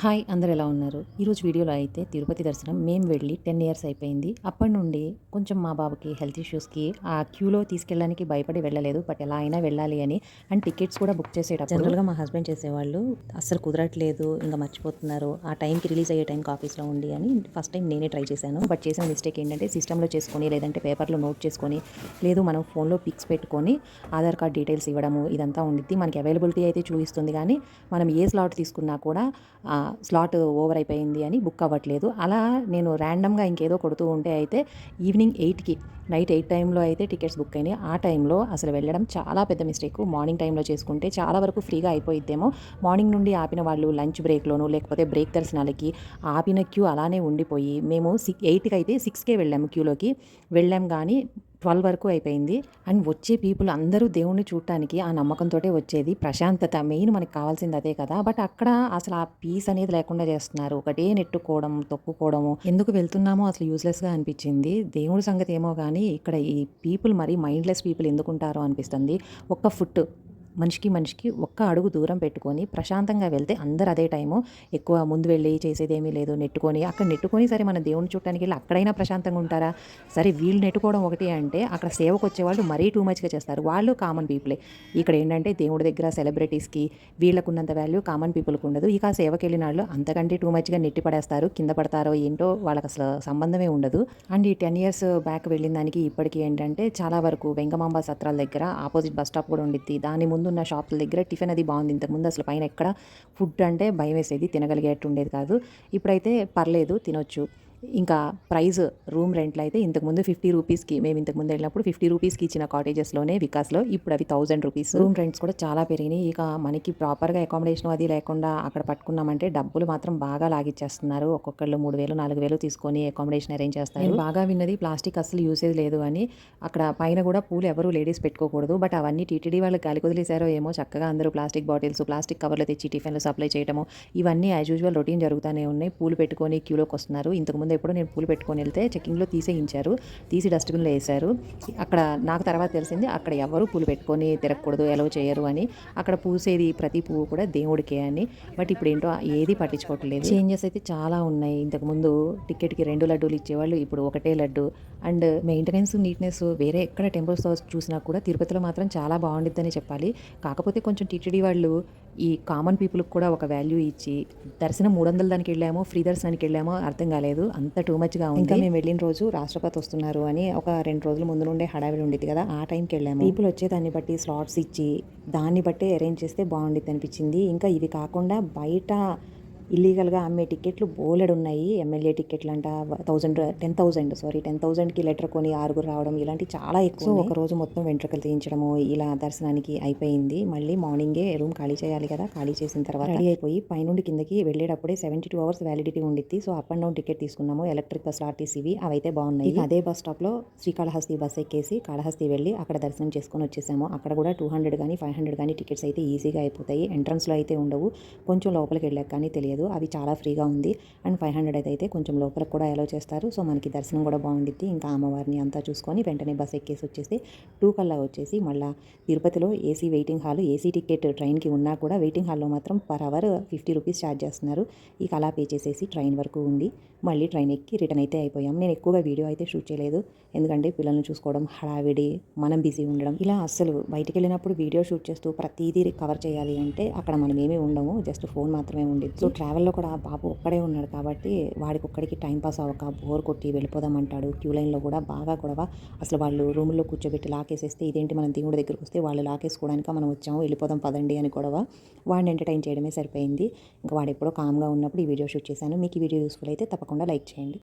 Hi అందరు ఎలా ఉన్నారు? ఈరోజు వీడియోలో అయితే తిరుపతి దర్శనం మేము వెళ్ళి టెన్ ఇయర్స్ అయిపోయింది. అప్పటి నుండి కొంచెం మా బాబుకి హెల్త్ ఇష్యూస్కి ఆ క్యూలో తీసుకెళ్ళడానికి భయపడి వెళ్ళలేదు. బట్ ఎలా అయినా వెళ్ళాలి అని అండ్ టికెట్స్ కూడా బుక్ చేసేటప్పుడు జనరల్గా మా హస్బెండ్ చేసేవాళ్ళు అస్సలు కుదరట్లేదు ఇంకా మర్చిపోతున్నారు. ఆ టైంకి రిలీజ్ అయ్యే టైంకి ఆఫీస్లో ఉండి అని ఫస్ట్ టైం నేనే ట్రై చేశాను. బట్ చేసిన మిస్టేక్ ఏంటంటే సిస్టంలో చేసుకొని లేదంటే పేపర్లో నోట్ చేసుకొని లేదు మనం ఫోన్లో పిక్స్ పెట్టుకొని ఆధార్ కార్డ్ డీటెయిల్స్ ఇవ్వడము ఇదంతా ఉండిద్ది. మనకి అవైలబిలిటీ అయితే చూపిస్తుంది. కానీ మనం ఏ స్లాట్ తీసుకున్నా కూడా స్లాట్ ఓవర్ అయిపోయింది అని బుక్ అవ్వట్లేదు. అలా నేను ర్యాండమ్గా ఇంకేదో కొడుతూ ఉంటే అయితే ఈవినింగ్ ఎయిట్కి నైట్ ఎయిట్ టైంలో అయితే టికెట్స్ బుక్ అయినాయి. ఆ టైంలో అసలు వెళ్ళడం చాలా పెద్ద మిస్టేక్. మార్నింగ్ టైంలో చేసుకుంటే చాలా వరకు ఫ్రీగా అయిపోయిద్దేమో. మార్నింగ్ నుండి ఆపిన వాళ్ళు లంచ్ బ్రేక్లోనూ లేకపోతే బ్రేక్ దర్శనాలకి ఆపిన క్యూ అలానే ఉండిపోయి మేము సిక్ ఎయిట్కి అయితే సిక్స్కే వెళ్ళాము క్యూలోకి. వెళ్ళాం కానీ ట్వెల్వ్ వరకు అయిపోయింది. అండ్ వచ్చే పీపుల్ అందరూ దేవుణ్ణి చూడటానికి ఆ నమ్మకంతో వచ్చేది. ప్రశాంతత మెయిన్ మనకి కావాల్సింది అదే కదా. బట్ అక్కడ అసలు ఆ పీస్ అనేది లేకుండా చేస్తున్నారు. ఒకటే నెట్టుకోవడం తొక్కుకోవడము. ఎందుకు వెళ్తున్నామో అసలు యూస్లెస్గా అనిపించింది. దేవుడి సంగతి ఏమో కానీ ఇక్కడ ఈ పీపుల్ మరి మైండ్లెస్ పీపుల్ ఎందుకుంటారో అనిపిస్తుంది. ఒక్క ఫుట్ మనిషికి మనిషికి ఒక్క అడుగు దూరం పెట్టుకొని ప్రశాంతంగా వెళ్తే అందరు అదే టైము. ఎక్కువ ముందు వెళ్ళి చేసేదేమీ లేదు నెట్టుకొని. అక్కడ నెట్టుకొని సరే మన దేవుని చుట్టానికి వెళ్ళి అక్కడైనా ప్రశాంతంగా ఉంటారా? సరే వీళ్ళు నెట్టుకోవడం ఒకటి అంటే అక్కడ సేవకు వచ్చేవాళ్ళు మరీ టూ మచ్గా చేస్తారు. వాళ్ళు కామన్ పీపులే ఇక్కడ ఏంటంటే దేవుడి దగ్గర సెలబ్రిటీస్కి వీళ్ళకున్నంత వాల్యూ కామన్ పీపుల్కి ఉండదు. ఇక సేవకి వెళ్ళిన వాళ్ళు అంతకంటే టూ మచ్గా నెట్టి పడేస్తారు. కింద పడతారో ఏంటో వాళ్ళకి అసలు సంబంధమే ఉండదు. అండ్ ఈ టెన్ ఇయర్స్ బ్యాక్ వెళ్ళిన దానికి ఇప్పటికీ ఏంటంటే చాలా వరకు వెంగమాంబ సత్రాల దగ్గర ఆపోజిట్ బస్ స్టాప్ కూడా ఉండిద్ది. దాని ముందు ముందున్న షాపుల దగ్గర టిఫిన్ అది బాగుంది. ఇంతకుముందు అసలు పైన ఎక్కడ ఫుడ్ అంటే భయం వేసేది తినగలిగేట్టు ఉండేది కాదు. ఇప్పుడైతే పర్లేదు తినొచ్చు. ఇంకా ప్రైస్ రూమ్ రెంట్లు అయితే ఇంతకుముందు ఫిఫ్టీ రూపీస్కి మేము ఇంతకుముందు వెళ్ళినప్పుడు ఫిఫ్టీ రూపీస్కి ఇచ్చిన కాటేజెస్లోనే వికాస్లో ఇప్పుడు అవి థౌజండ్ రూపీస్. రూమ్ రెంట్స్ కూడా చాలా పెరిగినాయి. ఇక మనకి ప్రాపర్గా అకామిడేషన్ అది లేకుండా అక్కడ పట్టుకున్నామంటే డబ్బులు మాత్రం బాగా లాగిచ్చేస్తున్నారు. ఒక్కొక్కళ్ళు మూడు వేలు నాలుగు వేలు తీసుకొని అకామిడేషన్ అరేంజ్ చేస్తారు. బాగా విన్నది ప్లాస్టిక్ అసలు యూసేజ్ లేదు అని. అక్కడ పైన కూడా పూలు ఎవరు లేడీస్ పెట్టుకోకూడదు. బట్ అవన్నీ టీటీడీ వాళ్ళు గాలి కుదిలేశారో ఏమో చక్కగా అందరూ ప్లాస్టిక్ బాటిల్స్ ప్లాస్టిక్ కవర్లు తెచ్చి టిఫిన్లు సప్లై చేయడము ఇవన్నీ యాజ్ యూజువల్ రొటీన్ జరుగుతూనే ఉన్నాయి. పూలు పెట్టుకొని క్యూలోకి వస్తున్నారు. ఇంతకుముందు ఎప్పుడో నేను పూలు పెట్టుకొని వెళ్తే చెక్కింగ్లో తీసేయించారు. తీసి డస్ట్బిన్లో వేశారు. అక్కడ నాకు తర్వాత తెలిసింది అక్కడ ఎవరు పూలు పెట్టుకొని తిరగకూడదు ఎలవ్ చేయరు అని. అక్కడ పూసేది ప్రతి పువ్వు కూడా దేవుడికే అని. బట్ ఇప్పుడు ఏంటో ఏది పట్టించుకోవట్లేదు. చేంజెస్ అయితే చాలా ఉన్నాయి. ఇంతకుముందు టికెట్కి రెండు లడ్డూలు ఇచ్చేవాళ్ళు ఇప్పుడు ఒకటే లడ్డు. అండ్ మెయింటెనెన్స్ నీట్నెస్ వేరే ఎక్కడ టెంపుల్స్ చూసినా కూడా తిరుపతిలో మాత్రం చాలా బాగుండిద్దని చెప్పాలి. కాకపోతే కొంచెం టీటీడీ వాళ్ళు ఈ కామన్ పీపుల్కి కూడా ఒక వాల్యూ ఇచ్చి దర్శనం మూడు వందల దానికి వెళ్ళామో ఫ్రీ దర్శనానికి వెళ్ళామో అర్థం కాలేదు. అంత టూ మచ్గా ఉంది. ఇంకా మేము వెళ్ళిన రోజు రాష్ట్రపతి వస్తున్నారు అని ఒక రెండు రోజుల ముందు నుండే హడావిడి ఉండేది కదా ఆ టైంకి వెళ్ళాము. పీపుల్ వచ్చే దాన్ని బట్టి స్లాట్స్ ఇచ్చి దాన్ని బట్టి అరేంజ్ చేస్తే బాగుండిద్ది అనిపించింది. ఇంకా ఇవి కాకుండా బయట ఇల్లీగల్గా అమ్మే టికెట్లు బోలెడు ఉన్నాయి. ఎమ్మెల్యే టికెట్లు అంట thousand ten thousand sorry ten థౌజండ్కి లెటర్ కొని ఆరుగురు రావడం ఇలాంటి చాలా ఎక్కువ ఒక రోజు మొత్తం వెంట్రుకలు తీయించడము ఇలా దర్శనానికి అయిపోయింది. మళ్ళీ మార్నింగే రూమ్ ఖాళీ చేయాలి కదా ఖాళీ చేసిన తర్వాత రెడీ అయిపోయి పైనుండి కిందకి వెళ్ళేటప్పుడే సెవెంటీ టూ అవర్స్ వ్యాలిడిటీ ఉండిద్ది. So up and down ticket తీసుకున్నాము. ఎలక్ట్రిక్ బస్ ఆర్టీసీవి అవైతే బాగున్నాయి. అదే బస్ స్టాప్లో శ్రీకాళహస్తి బస్ ఎక్కేసి కాళహస్తి వెళ్ళి అక్కడ దర్శనం చేసుకొని వచ్చేసాము. అక్కడ కూడా టూ హండ్రెడ్ కానీ ఫైవ్ హండ్రెడ్ కానీ టికెట్స్ అయితే ఈజీగా అయిపోతాయి. ఎంట్రన్స్లో అయితే ఉండవు. కొంచెం లోపలికి వెళ్ళాక కానీ తెలియదు. లేదు. అవి చాలా ఫ్రీగా ఉంది. అండ్ ఫైవ్ హండ్రెడ్ అయితే కొంచెం లోపలికి కూడా అలో చేస్తారు. సో మనకి దర్శనం కూడా బాగుండిద్ది. ఇంకా అమ్మవారిని అంతా చూసుకొని వెంటనే బస్ ఎక్కేసి వచ్చేసి టూ కల్లా వచ్చేసి మళ్ళీ తిరుపతిలో AC waiting hall AC ticket ట్రైన్కి ఉన్నా కూడా వెయిటింగ్ హాల్లో మాత్రం per hour fifty rupees charge చేస్తున్నారు. ఇక అలా పే చేసేసి ట్రైన్ వరకు ఉంది. మళ్ళీ ట్రైన్ ఎక్కి రిటర్న్ అయితే అయిపోయాం. నేను ఎక్కువగా వీడియో అయితే షూట్ చేయలేదు. ఎందుకంటే పిల్లల్ని చూసుకోవడం హడావిడి మనం బిజీ ఉండడం ఇలా అస్సలు బయటికి వెళ్ళినప్పుడు వీడియో షూట్ చేస్తూ ప్రతిదీ కవర్ చేయాలి అంటే అక్కడ మనం ఏమీ ఉండము. జస్ట్ ఫోన్ మాత్రమే ఉండేది సో ట్రావెల్లో కూడా బాబు ఒక్కడే ఉన్నాడు కాబట్టి వాడికి ఒక్కడికి టైం పాస్ అవ్వక బోర్ కొట్టి వెళ్ళిపోదామంటాడు. క్యూ లైన్లో కూడా బాగా గొడవ. అసలు వాళ్ళు రూమ్లో కూర్చోబెట్టి లాకేసేస్తే ఇదేంటి మనం దేవుడి దగ్గరికి వస్తే వాళ్ళు లాకేసుకోవడానికి మనం వచ్చాము వెళ్ళిపోదాం పదండి అని గొడవ. వాడిని ఎంటర్టైన్ చేయడమే సరిపోయింది. ఇంకా వాడు ఎప్పుడో కామ్గా ఉన్నప్పుడు ఈ వీడియో షూట్ చేశాను. మీకు ఈ వీడియో యూస్ఫుల్ అయితే తప్పకుండా లైక్ చేయండి.